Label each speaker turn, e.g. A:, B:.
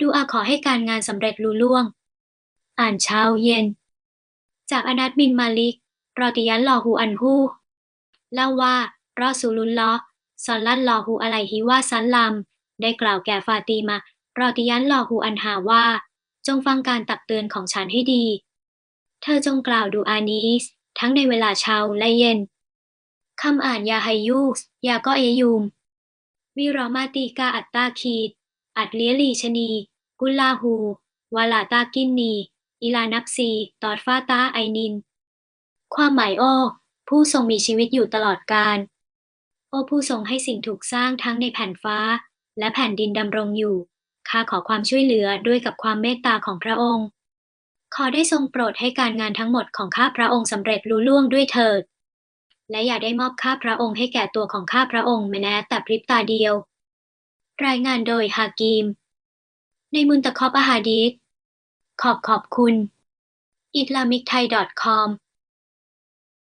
A: ดูอาขอให้การงานสำเร็จลุล่วง อ่านเช้าเย็น จากอนัดบินมาลิก รอติยันลอฮูอันฮูเล่าว่ารอซูลุลลอซอลลัลลอฮูอะลัยฮิวะซัลลัมได้กล่าวแก่ฟาตีมะรอติยันลอฮูอันฮาว่า จงฟังการตักเตือนของฉันให้ดี เธอจงกล่าวดูอานีสทั้งในเวลาเช้าและเย็นคำอ่านยาไฮยูสยาก็เอยูม วิรอมาตีกาอัตตาคีดอัดเลียลีชนี กุลลาหูวาลาตากินนีอิลานับซีตอดฟาตาไอนิน ความหมายโอ้ผู้ทรงมีชีวิตอยู่ตลอดกาลโอ้ผู้ทรงให้สิ่งถูกสร้างทั้งในแผ่นฟ้า และแผ่นดินดำรงอยู่ข้าขอความช่วยเหลือด้วยกับความเมตตาของพระองค์ ขอได้ทรงโปรดให้การงานทั้งหมดของข้าพระองค์สำเร็จลุล่วงด้วยเถิด และอย่าได้มอบข้าพระองค์ให้แก่ตัวของข้าพระองค์แม้แต่พริบตาเดียว รายงานโดยฮากีม ในมุนตะคอบอาหาดีษขอบขอบคุณ islamic thai com